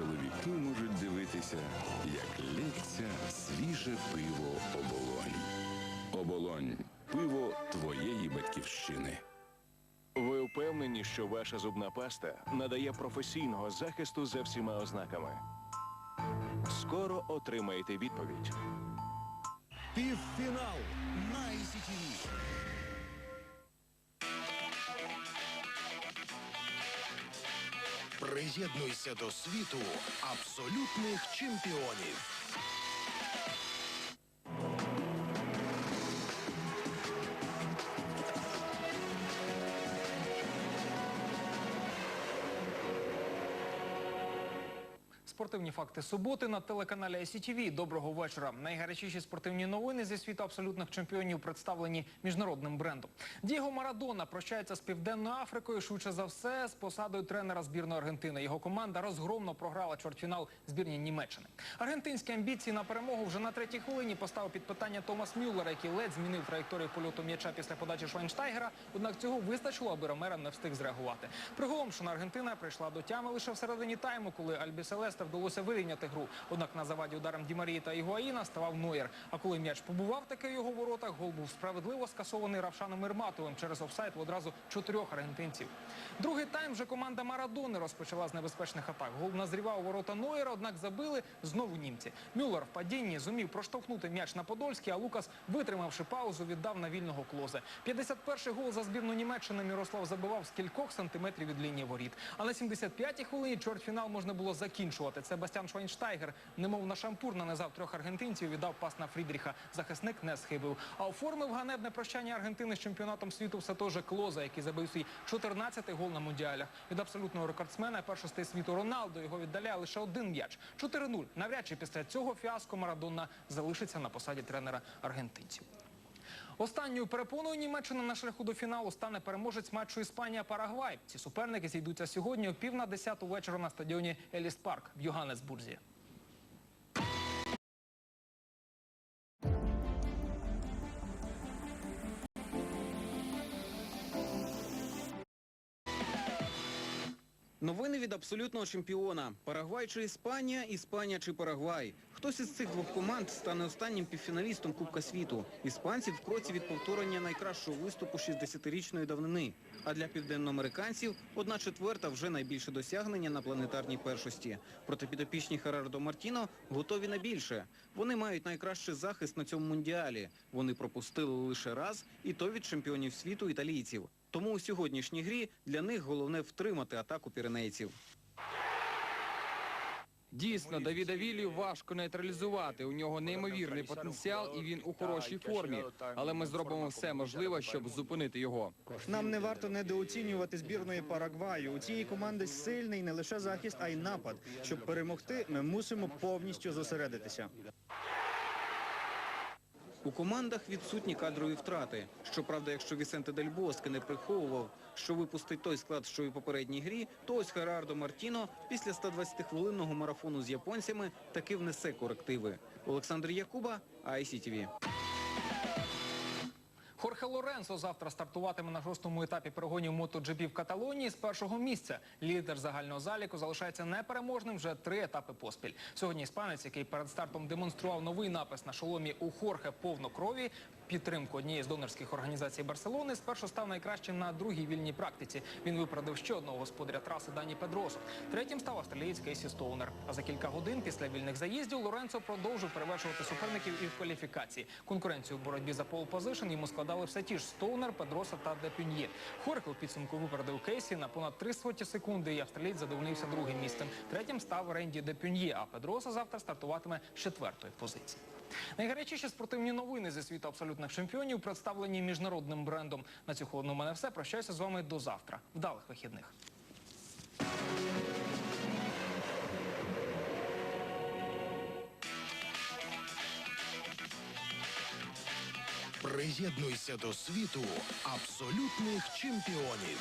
чоловіки можуть дивитися, як лється свіже пиво оболонь. Оболонь пиво твоєї батьківщини. Ви впевнені, що ваша зубна паста надає професійного захисту за всіма ознаками? Скоро отримаєте відповідь. Півфінал на ICTV. Приєднуйся до світу абсолютних чемпіонів. Спортивні факти суботи на телеканалі ICTV. Доброго вечора. Найгарячіші спортивні новини зі світу абсолютних чемпіонів представлені міжнародним брендом. Дієго Марадона прощається з Південною Африкою. Швидше за все з посадою тренера збірної Аргентини. Його команда розгромно програла чвертьфінал збірні Німеччини. Аргентинські амбіції на перемогу вже на третій хвилині поставив під питання Томас Мюллер, який ледь змінив траєкторію польоту м'яча після подачі Швайнштайгера. Однак цього вистачило, аби Ромера не встиг зреагувати. Приголомшена Аргентина прийшла до тями лише всередині тайму, коли Альбі Селесте вдалося вирівняти гру. Однак на заваді ударом Дімарії та Ігуаїна ставав Нойер. А коли м'яч побував таки в його воротах, гол був справедливо скасований Равшаном Ірматовим через офсайд в одразу чотирьох аргентинців. Другий тайм вже команда Марадони розпочала з небезпечних атак. Гол назрівав ворота Нойера, однак забили знову німці. Мюллер в падінні зумів проштовхнути м'яч на Подольський, а Лукас, витримавши паузу, віддав на вільного клозе. 51-й гол за збірну Німеччини Мірослав забивав з кількох сантиметрів від лінії воріт. А на 75-й хвилині чвертьфінал можна було закінчувати. Це Бастян Швайнштайгер, немов на шампур нанизав трьох аргентинців віддав пас на Фрідріха. Захисник не схибив. А оформив ганебне прощання Аргентини з чемпіонатом світу все же Клоза, який забив свій 14-й гол на мундіалях. Від абсолютного рекордсмена першостей світу Роналдо його віддаляє лише один м'яч. 4-0. Навряд чи після цього фіаско Марадона залишиться на посаді тренера аргентинців. Останньою перепоною Німеччини на шляху до фіналу стане переможець матчу Іспанія-Парагвай. Ці суперники зійдуться сьогодні о пів на десяту вечора на стадіоні Еліс Парк в Йоганнесбурзі. Новини від абсолютного чемпіона. Парагвай чи Іспанія, Іспанія чи Парагвай. Хтось із цих двох команд стане останнім півфіналістом Кубка світу. Іспанці в кроці від повторення найкращого виступу 60-річної давнини. А для південноамериканців одна четверта вже найбільше досягнення на планетарній першості. Проте підопічні Херардо Мартіно готові на більше. Вони мають найкращий захист на цьому мундіалі. Вони пропустили лише раз, і то від чемпіонів світу італійців. Тому у сьогоднішній грі для них головне втримати атаку піренейців. Дійсно, Давіда Віллі важко нейтралізувати. У нього неймовірний потенціал і він у хорошій формі. Але ми зробимо все можливе, щоб зупинити його. Нам не варто недооцінювати збірної Парагваю. У цієї команди сильний не лише захист, а й напад. Щоб перемогти, ми мусимо повністю зосередитися. У командах відсутні кадрові втрати. Щоправда, якщо Вісенте Дель Боске не приховував, що випустить той склад, що і в попередній грі, то ось Херардо Мартіно після 120-хвилинного марафону з японцями таки внесе корективи. Олександр Якуба, ICTV. Хорхе Лоренсо завтра стартуватиме на шостому етапі перегонів MotoGP в Каталонії з першого місця. Лідер загального заліку залишається непереможним вже три етапи поспіль. Сьогодні іспанець, який перед стартом демонстрував новий напис на шоломі у Хорхе повно крові, підтримку однієї з донорських організацій Барселони, спершу став найкращим на другій вільній практиці. Він виправдав ще одного господаря траси Дані Педросу. Третім став австралієць Кейсі Стоунер. А за кілька годин після вільних заїздів Лоренцо продовжив перевершувати суперників і в кваліфікації. Конкуренцію в боротьбі за пол позишн йому складали все ті ж Стоунер, Педроса та Депюньє. Хорхе у підсумку випередив Кейсі на понад 3 соті секунди, і австралієць задовольнився другим місцем. Третім став Ренді Депюньє, а Педроса завтра стартуватиме з четвертої позиції. Найгарячіші спортивні новини зі світу абсолютних чемпіонів представлені міжнародним брендом. На цю хвилину мене все. Прощаюся з вами до завтра. Вдалих вихідних. Приєднуйся до світу абсолютних чемпіонів.